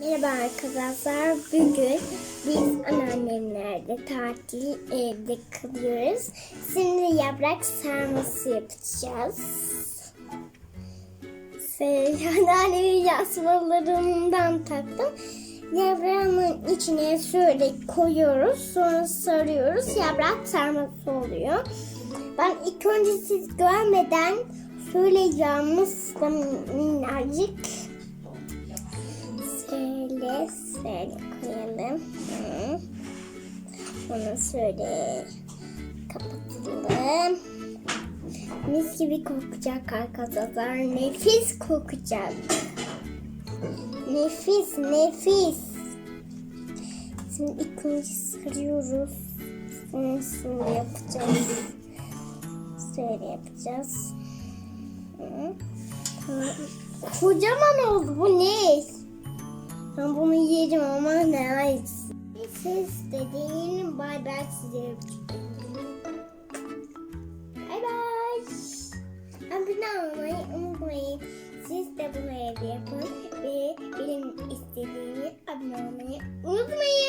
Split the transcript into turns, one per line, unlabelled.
Merhaba arkadaşlar. Bugün biz anneannemlerde tatil evde kalıyoruz. Şimdi yaprak sarması yapacağız. Şey, anneannemin yasmalarından taktım. Yaprağın içine şöyle koyuyoruz. Sonra sarıyoruz. Yaprak sarması oluyor. Ben ilk önce siz görmeden şöyle yanmıştım minnacık. Şöyle şöyle koyalım. Hı. Onu şöyle kapatalım. Mis gibi kokacak arkadaşlar. Nefis kokacak. Nefis nefis. Şimdi ilk önce sarıyoruz. Sonra şöyle yapacağız. Şöyle yapacağız. Hı. Kocaman oldu bu ne? Ben bunu yiyeceğim ama ne ait? Siz dediğin bay bay size. Bay bay. Abone olmayı unutmayın. Siz de bunu evde yapın ve benim istediğimi abone olmayı unutmayın.